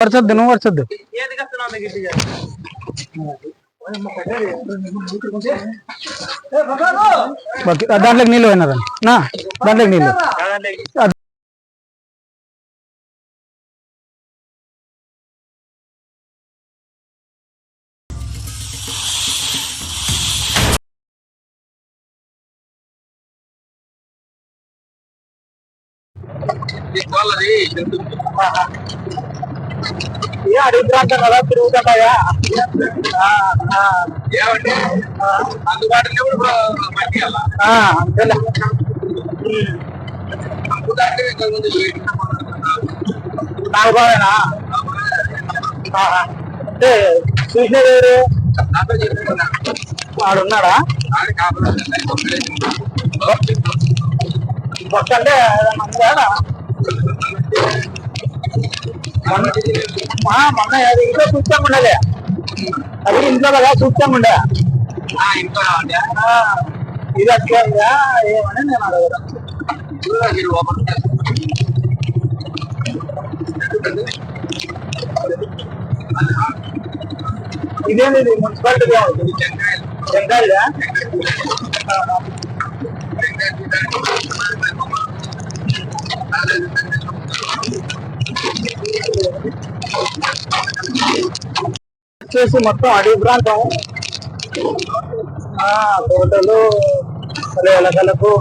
పరచొద్దు నువ్వు పరచొద్దు ఓకే, ఆ దాంట్లోకి నీళ్ళు పోయినారా నా దాంట్లోకి నీళ్ళు అది- ఏ అడవి ప్రాంతం ఏమంటే అందుబాటులో కూడా పట్టుకెళ్ళ ఆ, అంతేలే. ఆహా. అంటే చూసినది ఎవరు? నాతో చెప్తున్నా వాడు ఉన్నాడా ఆడి కాపురం బొక్క అంటే? మొన్న ఆ, మొన్న అది ఇంట్లో చూస్తాం ఉండలే అది ఇంట్లో కదా చూస్తాం ఉండే ఇంట్లో ఆ, ఇది అట్లా ఉందా ఏమని నేను అడగదా ఇదేంటి ఇది మున్సిపాలిటీ జంగాలిదా వచ్చేసి మొత్తం అడవి ప్రాంతం. ఆ, తోటలు అదే ఎలకలకు.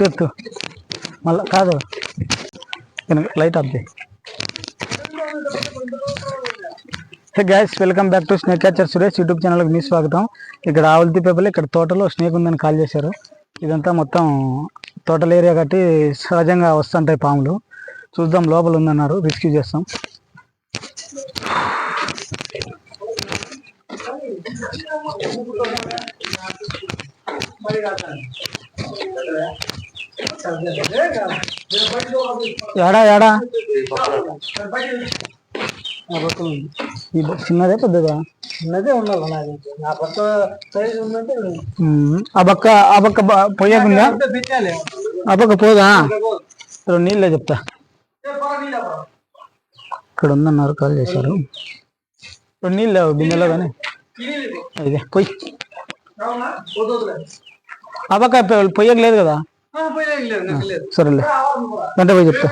పెట్టు మళ్ళా కాదు. వెనక లైట్ ఆఫ్ చేయి. Hey guys welcome back to snake catcher Suresh YouTube ఛానల్కి మీ స్వాగతం. ఇక్కడ ఆవులతి పేపర్లు ఇక్కడ తోటలో స్నేక్ ఉందని కాల్ చేశారు. ఇదంతా మొత్తం తోటల ఏరియా కట్టి సహజంగా వస్తుంటాయి పాములు. చూద్దాం లోపల ఉందన్నారు. రెస్క్యూ చేస్తాం. ఏడా పక్కన ఉంది. ఈ చిన్నదే పెద్దదా? చిన్నదే ఉండాలి నాది నా పక్క సైజ్ ఉందంటే ఆ పక్క ఆ పక్క పోయేకుందా? ఆ పక్క పోదా? రెండు నీళ్ళే చెప్తా. ఇక్కడ ఉందన్నారు కాల్ చేశారు. రెండు నీళ్ళు లేవు బిందెలో కానీ ఇదే పొయ్యి ఆ పక్క పొ- పొయ్యకు లేదు కదా సరేలే వెంట పోయి చెప్తా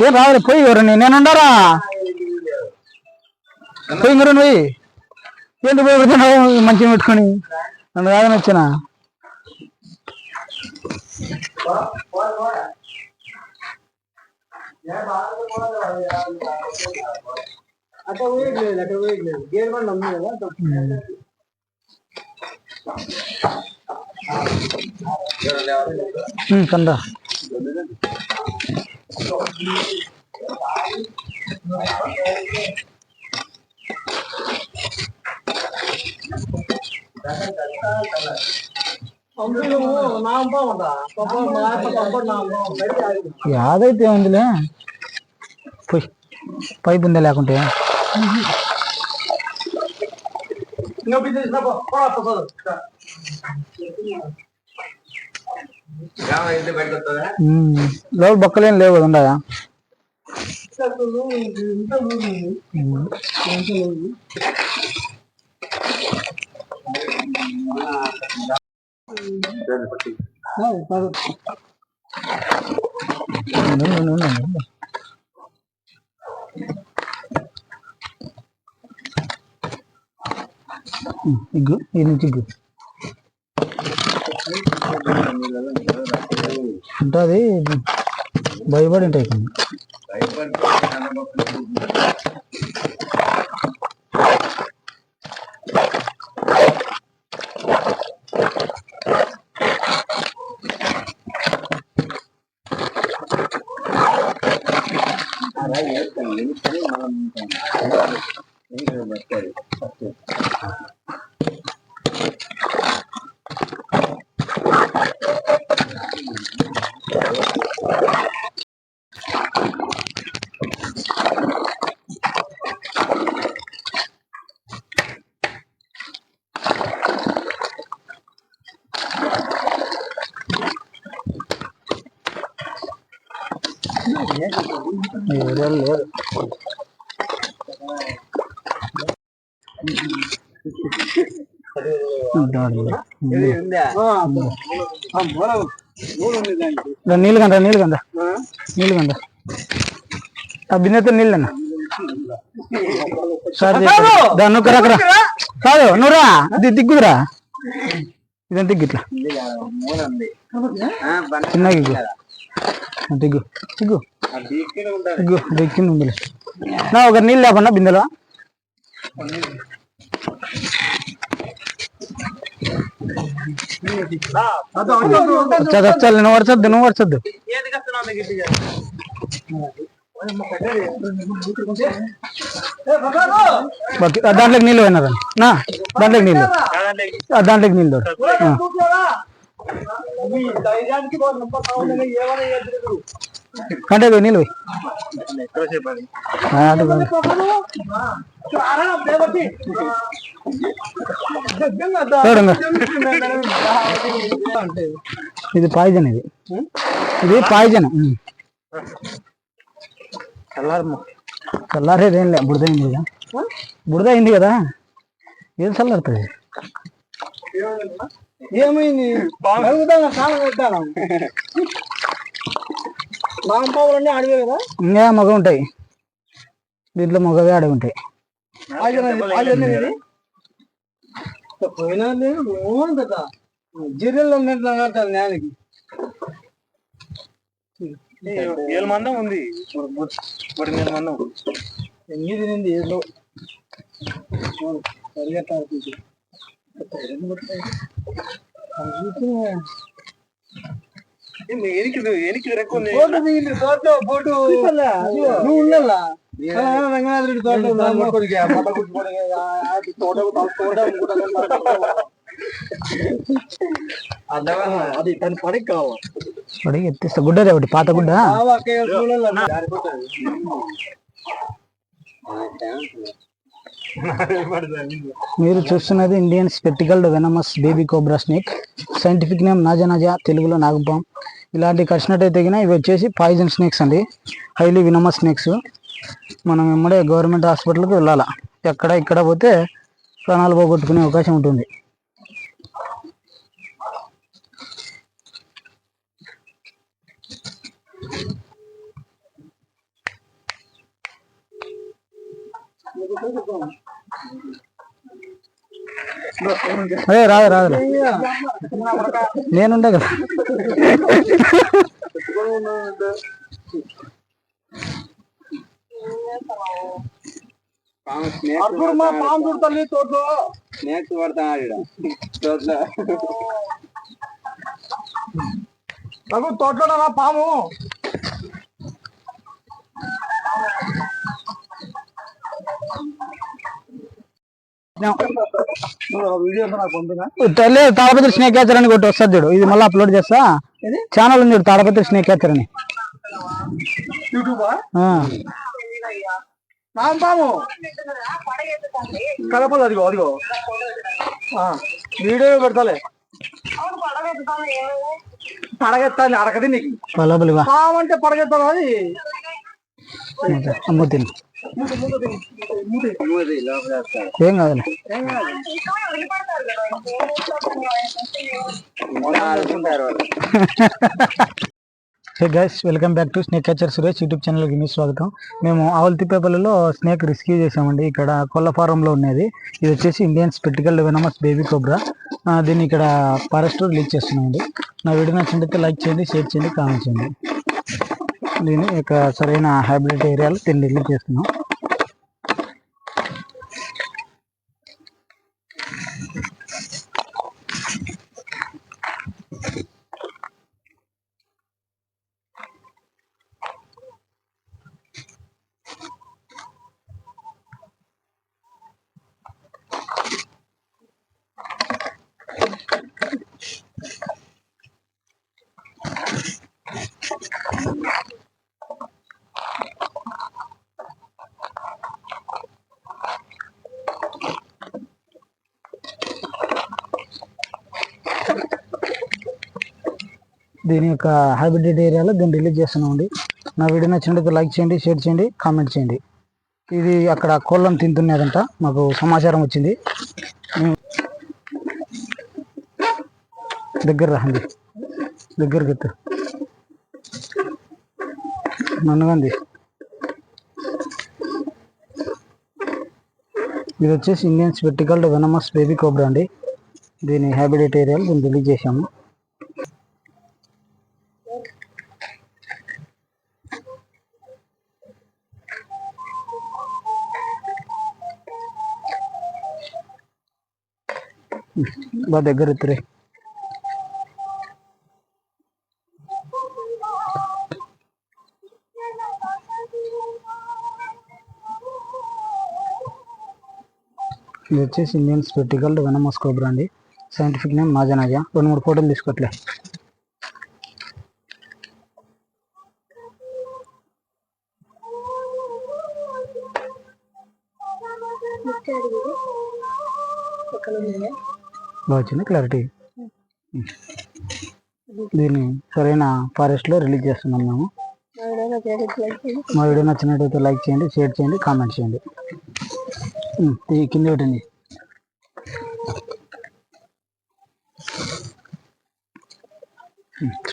ఏం రావాలి పోయి ఎవరండి నేను ఉండారా పోయి ఇంకరు పోయి ఏంటి పోయి పెడుతున్నావు మంచిగా పెట్టుకొని నన్ను కాదని వచ్చిన అక్కడ పోయట్లేదు అక్కడ పోయట్లేదు గేర్ బండి ఉంది కదా కందా యాదైతే ఉందిలే పోయి పైపు ఉందా లేకుంటే ఇంటి బయటకు వస్తుందా ఉమ్, లోపల బొక్కలేం లేవు కదా ఉండదా ఉండు, ఉండు, ఉండు, ఉండు. ఇగ్గు ఇది నుంచి ఇగ్గు. ఉంటుంది భయపడి ఉంటాయి కొన్ని. ఈ ఏరియాలో లేదు దాంట్లో. రా, నీళ్ళు కంద నీళ్ళు కంద నీళ్ళు కంద ఆ బిన్నెతో నీళ్ళు అన్న సార్ దాన్ని నువ్వు రా కాదు నువ్వురా అది దిగ్గుదురా ఇదంతా దిగ్గు ఇట్లా దిగ్గు దిగ్గు దిగ్గు దిక్కింది ఉందిలే నా ఒక నీళ్ళు లేకుండా బిందెలో? వచ్చాది వచ్చాది నువ్వు వరచొద్దు నువ్వు ఆ దాంట్లోకి నీళ్ళు పోయినారా నా దాంట్లోకి నీళ్ళు. దాంట్లోకి నీళ్ళు ఆ. అంటే పోయి నీళ్ళు పోయి. ఆ, అటు పోయి. ఇంకా. ఇది పాయిజన్ ఇది. ఇది పాయిజన్. చల్లారేది లే బుడద అయింది కదా బుడద అయింది కదా. ఏది చల్లారుతుంది? ఏమైంది? స్నానం పెట్టాను మాంపావులన్నీ అడివే కదా? ఇంకా మగ ఉంటాయి. దీంట్లో మగవే ఆడ ఉంటాయి. పోయినా లేదు కదా. జిర్రెల్లో ఉన్నట్లు అంటారు నేలకి ఏడు మందం ఉంది. నేను మందం. పరిగెట్టాలి ఫోటో దిగింది తోటలో ఫోటో నువ్వు ఉన్నలా రంగనాథరెడ్డి తోటలో అది తన పడికి కావాలి వాడి ఎత్తిస్తా గుడ్డది ఒకటి పాత గుడ్డ మీరు చూస్తున్నది Indian spectacled venomous baby cobra snake. Scientific name naja naja తెలుగులో నాగపాం. ఇలాంటి కరిచినట్టయితే గిన ఇవి వచ్చేసి పాయిజన్ స్నేక్స్ అండి. Highly venomous snakes. మనం ఇమ్మడే గవర్నమెంట్ హాస్పిటల్కి వెళ్ళాలా. ఎక్కడ ఇక్కడ పోతే ప్రాణాలు పోగొట్టుకునే అవకాశం ఉంటుంది. అదే రాదు రాదు. నేనుండే కదా. పాము చూడతాను తోటలో. స్నేక్స్ పడతాడు తోటలో. నాకు తోటలో నా పాము వీడియో నాకు పంపినా లేదు తాడపత్రి స్నేక్ క్యాచర్ అని కొట్టి వస్తుంది చూడు. ఇది మళ్ళీ అప్లోడ్ చేస్తా. ఛానల్ ఉంది చూడు తాడపత్రి స్నేక్ క్యాచర్ అని కలపదు అదిగో అదిగో. ఆ, వీడియో పెడతాలే. పడగెత్తాలి అడగది నీకు. పాము అంటే పడగెత్తాలి అది? అమ్మ ఏం కాదు hey guys welcome back to snake catcher Suresh YouTube ఛానల్కి మీ స్వాగతం. మేము ఆవల్తిపేపర్లలో స్నేక్ రెస్క్యూ చేసామండి ఇక్కడ కొల్ల ఫారంలో ఉన్నది. ఇది వచ్చేసి Indian spectacled venomous baby cobra దీన్ని ఇక్కడ ఫారెస్ట్ రిలీజ్ చేస్తున్నామండి. నా వీడియో నచ్చినట్లయితే లైక్ చేయండి షేర్ చేయండి కామెంట్ చేయండి. దీన్ని ఇక సరైన హైబ్రిడ్ ఏరియాలో దీన్ని రిలీజ్ చేస్తున్నాం. దీని యొక్క హైబ్రిడ్ ఏరియాలో దీన్ని రిలీజ్ చేస్తున్నామండి. నా వీడియో నచ్చినట్లయితే లైక్ చేయండి షేర్ చేయండి కామెంట్ చేయండి. ఇది అక్కడ కోళ్ళను తింటున్నదంట మాకు సమాచారం వచ్చింది. దగ్గర రండి దగ్గర ఎత్తు నన్నుగంది ఇది వచ్చేసి Indian spectacled venomous baby cobra అండి. దీని హ్యాబిటేట్ ఏరియాలో దీన్ని రిలీజ్ చేశాము. మా దగ్గర ఇద్దరే. ఇది వచ్చేసి ఇండియన్ స్పెటికల్డ్ వెనమస్ కోబ్రా అండి సైంటిఫిక్ నేమ్ నాజనాజా రెండు మూడు ఫోటోలు తీసుకోవట్లే. బాగా వచ్చింది క్లారిటీ దీన్ని సరైన ఫారెస్ట్లో రిలీజ్ చేస్తున్నాం మేము. మా వీడియో నచ్చినట్టయితే లైక్ చేయండి షేర్ చేయండి కామెంట్ చేయండి. కింద పెట్టండి.